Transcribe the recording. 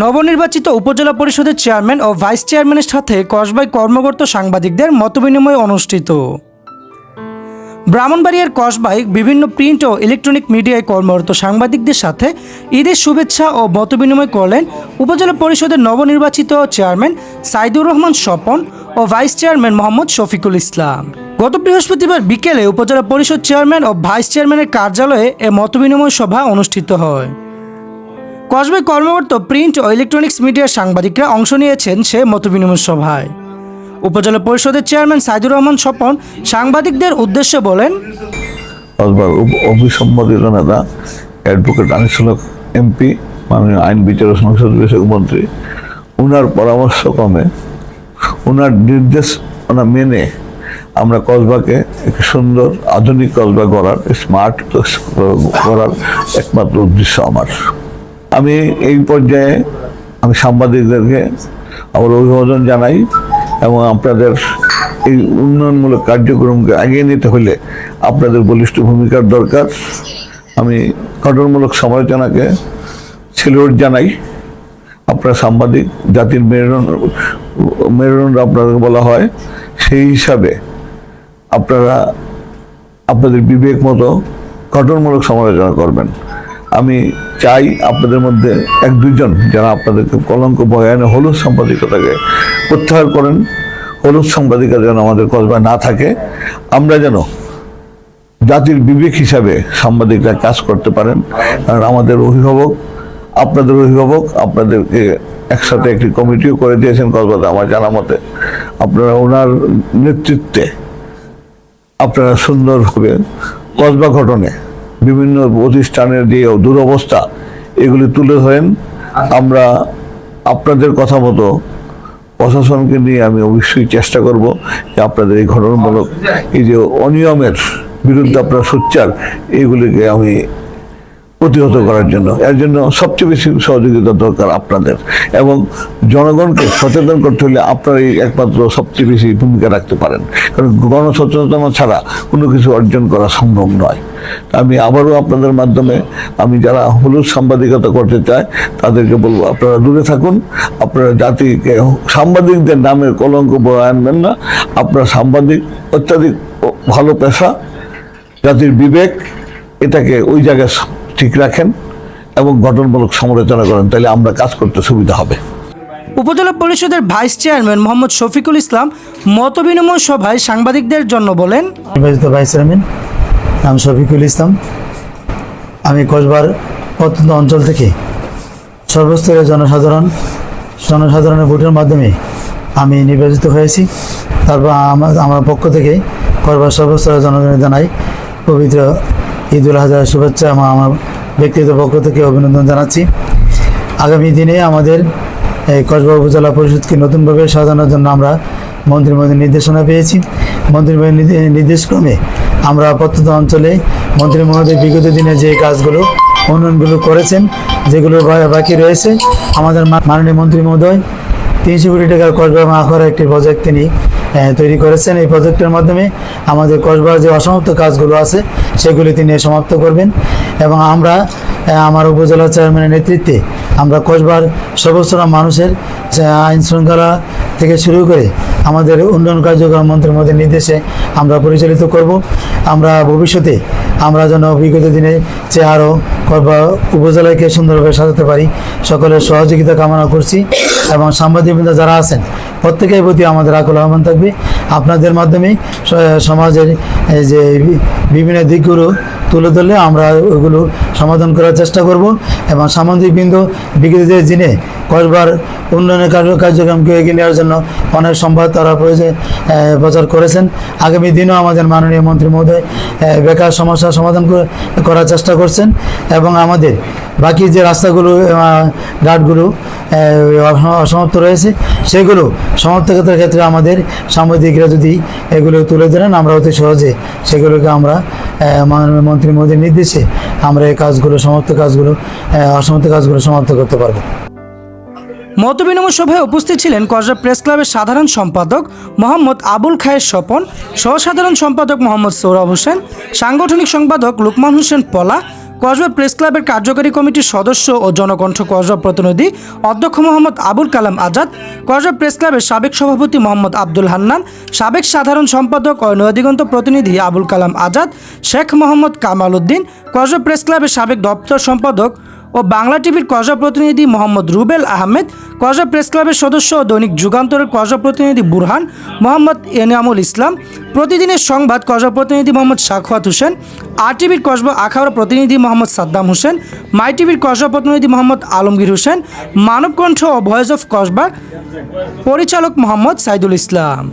নবনির্বাচিত উপজেলা পরিষদের চেয়ারম্যান ও ভাইস চেয়ারম্যানের সাথে কসবাই কর্মকর্ত সাংবাদিকদের মতবিনিময় অনুষ্ঠিত। ব্রাহ্মণবাড়িয়ার কসবাই বিভিন্ন প্রিন্ট ও ইলেকট্রনিক মিডিয়ায় কর্মরত সাংবাদিকদের সাথে ঈদের শুভেচ্ছা ও মতবিনিময় করলেন উপজেলা পরিষদের নবনির্বাচিত চেয়ারম্যান সাইদুর রহমান স্বপন ও ভাইস চেয়ারম্যান মোহাম্মদ শফিকুল ইসলাম। গত বৃহস্পতিবার বিকেলে উপজেলা পরিষদ চেয়ারম্যান ও ভাইস চেয়ারম্যানের কার্যালয়ে এ মতবিনিময় সভা অনুষ্ঠিত হয়। কসবাই কর্মরত প্রিন্ট ও ইলেকট্রনিক্স মিডিয়ার সাংবাদিকরা অংশ নিয়েছেন সে মতবিনিময় সভায়। উপজেলা পরিষদের চেয়ারম্যান সাইদুর রহমান স্বপন সাংবাদিকদের উদ্দেশ্যে বলেন অভিসম্পাদিত নেতা, অ্যাডভোকেট আনিসুলক এমপি, মাননীয় আইন বিচার ও সংসদ বিষয়ক মন্ত্রী, উনার পরামর্শক্রমে উনার নির্দেশ ওনা মেনে আমরা কসবাকে একটি সুন্দর আধুনিক কসবা গড়ার, স্মার্ট করার একমাত্র উদ্দেশ্য আমার। আমি এই পর্যায়ে আমি সাংবাদিকদেরকে আমার অভিবাদন জানাই এবং আপনাদের এই উন্নয়নমূলক কার্যক্রমকে এগিয়ে নিতে হলে আপনাদের বলিষ্ঠ ভূমিকার দরকার। আমি গঠনমূলক সমালোচনাকে সেলুট জানাই। আপনার সাংবাদিক, জাতির মেরুদণ্ড মেরুদণ্ড আপনাদের বলা হয়, সেই হিসাবে আপনারা আপনাদের বিবেক মতো গঠনমূলক সমালোচনা করবেন। আমি চাই আপনাদের মধ্যে এক দুজন যারা আপনাদেরকে কলঙ্ক বয়ানে হলুদ সাংবাদিকতাকে প্রত্যাহার করেন, হলুদ সাংবাদিকতা যেন আমাদের কসবায় না থাকে। আমরা যেন জাতির বিবেক হিসাবে সাংবাদিকরা কাজ করতে পারেন, কারণ আমাদের অভিভাবক, আপনাদের অভিভাবক আপনাদেরকে একসাথে একটি কমিটিও করে দিয়েছেন কসবাতে আমার জানা মতে। আপনারা ওনার নেতৃত্বে আপনারা সুন্দরভাবে কসবা ঘটনে বিভিন্ন প্রতিষ্ঠানের যে দুরবস্থা এগুলি তুলে ধরেন। আমরা আপনাদের কথা মতো প্রশাসনকে নিয়ে আমি অবশ্যই চেষ্টা করব যে আপনাদের এই ঘটনামূলক এই যে অনিয়মের বিরুদ্ধে আপনার সোচ্চার এগুলিকে আমি প্রতিহত করার জন্য। এর জন্য সবচেয়ে বেশি সহযোগিতা দরকার আপনাদের। এবং জনগণকে সচেতন করতে হলে আপনারাই একমাত্র সবচেয়ে বেশি ভূমিকা রাখতে পারেন। কারণ গণসচেতনতা ছাড়া কোনো কিছু অর্জন করা সম্ভব নয়। আমি আবারও আপনাদের মাধ্যমে, আমি যারা হলুদ সাংবাদিকতা করতে চায়, তাদেরকে বলব, আপনারা দূরে থাকুন। আপনারা জাতিকে সাংবাদিকদের নামে কলঙ্ক বয়ে আনবেন না। আপনারা সাংবাদিক, অত্যাধিক ভালো পেশা, জাতির বিবেক, এটাকে ওই জায়গায় ঠিক রাখেন এবং গঠনমূলক সমালোচনা করেন তাহলে আমরা কাজ করতে সুবিধা হবে। উপজেলা পরিষদের ভাইস চেয়ারম্যান মোহাম্মদ শফিকুল ইসলাম মতবিনিময় সভায় সাংবাদিকদের জন্য বলেন নির্বাচিত ভাইস চেয়ারম্যান নাম শফিকুল ইসলাম। আমি কসবার প্রত্যন্ত অঞ্চল থেকে সর্বস্তরের জনসাধারণ জনসাধারণের ভোটের মাধ্যমে আমি নির্বাচিত হয়েছি। তারপর আমার আমার পক্ষ থেকে কসবার সর্বস্তরের জনগণের জানাই পবিত্র ঈদুল আজহার শুভেচ্ছা আমার আমার ব্যক্তিগত পক্ষ থেকে অভিনন্দন জানাচ্ছি। আগামী দিনে আমাদের এই কসবা উপজেলা পরিষদকে নতুনভাবে সাজানোর জন্য আমরা মন্ত্রী মহোদয়ের নির্দেশনা পেয়েছি। মন্ত্রী মহোদয়ের নির্দেশক্রমে আমরা প্রত্যন্ত অঞ্চলে মন্ত্রী মহোদয় বিগত দিনে যে কাজগুলো, উন্নয়নগুলো করেছেন, যেগুলো বাকি রয়েছে, আমাদের মাননীয় মন্ত্রী মহোদয় তিনশো কোটি টাকার কসবা মাখার একটি প্রজেক্ট তিনি তৈরি করেছেন এই প্রজেক্টের মাধ্যমে। আমাদের কসবার যে অসমাপ্ত কাজগুলো আছে, সেগুলি তিনি সমাপ্ত করবেন। এবং আমরা আমার উপজেলা চেয়ারম্যানের নেতৃত্বে আমরা কসবার সর্বস্তর মানুষের আইন শৃঙ্খলা থেকে শুরু করে আমাদের উন্নয়ন কার্যক্রম মন্ত্রীর মধ্যে নির্দেশে আমরা পরিচালিত করব। আমরা ভবিষ্যতে আমরা যেন বিগত দিনে যে আরও কসবা উপজেলাকে সুন্দরভাবে সাজাতে পারি। সকলের সহযোগিতা কামনা করছি এবং সাংবাদিকবৃন্দ যারা আছেন, প্রত্যেকের প্রতি আমাদের আকুল আহ্বান থাকবে। আপনাদের মাধ্যমে সমাজের যে বিভিন্ন দিকগুলো তুলে ধরলে আমরা ওগুলো সমাধান করার চেষ্টা করব এবং সামুদ্রিক সামাজিকবৃন্দ বিগত দিনে কসবার উন্নয়নের কার্য- কার্যক্রমকে এগিয়ে নেওয়ার জন্য অনেক সম্ভাদ তারা প্রচার করেছেন। আগামী দিনেও আমাদের মাননীয় মন্ত্রী মহোদয় বেকার সমস্যার সমাধান করার চেষ্টা করছেন এবং আমাদের বাকি যে রাস্তাগুলো ঘাটগুলো অসমাপ্ত রয়েছে, সেগুলো সমাপ্ত ক্ষেত্রে আমাদের সাংবাদিকরা যদি এগুলো তুলে ধরেন, আমরা অতি সহজে সেগুলোকে আমরা মাননীয় মন্ত্রী মোদীর নির্দেশে আমরা এই কাজগুলো, সমাপ্ত কাজগুলো অসমাপ্ত কাজগুলো সমাপ্ত করতে পারব। মতবিনিময় সভায় উপস্থিত ছিলেন কসবা প্রেস ক্লাবের সাধারণ সম্পাদক মোহাম্মদ আবুল খায়ের স্বপন, সহসাধারণ সম্পাদক মোহাম্মদ সৌরভ হোসেন, সাংগঠনিক সম্পাদক লুকমান হোসেন পলা কসবা প্রেস ক্লাবের কার্যকারী কমিটির সদস্য ও জনকণ্ঠ কসবা প্রতিনিধি অধ্যক্ষ মোহাম্মদ আবুল কালাম আজাদ কসবা প্রেস ক্লাবের সাবেক সভাপতি মোহাম্মদ আব্দুল হান্নান, সাবেক সাধারণ সম্পাদক ও নয়াদিগন্ত প্রতিনিধি আবুল কালাম আজাদ, শেখ মোহাম্মদ কামাল উদ্দিন কসবা প্রেস ক্লাবের সাবেক দপ্তর সম্পাদক ও বাংলা টিভির কসবা প্রতিনিধি মোহাম্মদ রুবেল আহমেদ, কসবা প্রেস ক্লাবের সদস্য ও দৈনিক যুগান্তরের কসবা প্রতিনিধি বুরহান, মোহাম্মদ এনামুল ইসলাম, প্রতিদিনের সংবাদ কসবা প্রতিনিধি মোহাম্মদ শাখওয়াত হোসেন, আর টিভির কসবা আখাউড়া প্রতিনিধি মোহাম্মদ সাদ্দাম হোসেন, মাই টিভির কসবা প্রতিনিধি মোহাম্মদ আলমগীর হোসেন, মানবকণ্ঠ ও ভয়েস অফ কসবা পরিচালক মোহাম্মদ সাইদুল ইসলাম।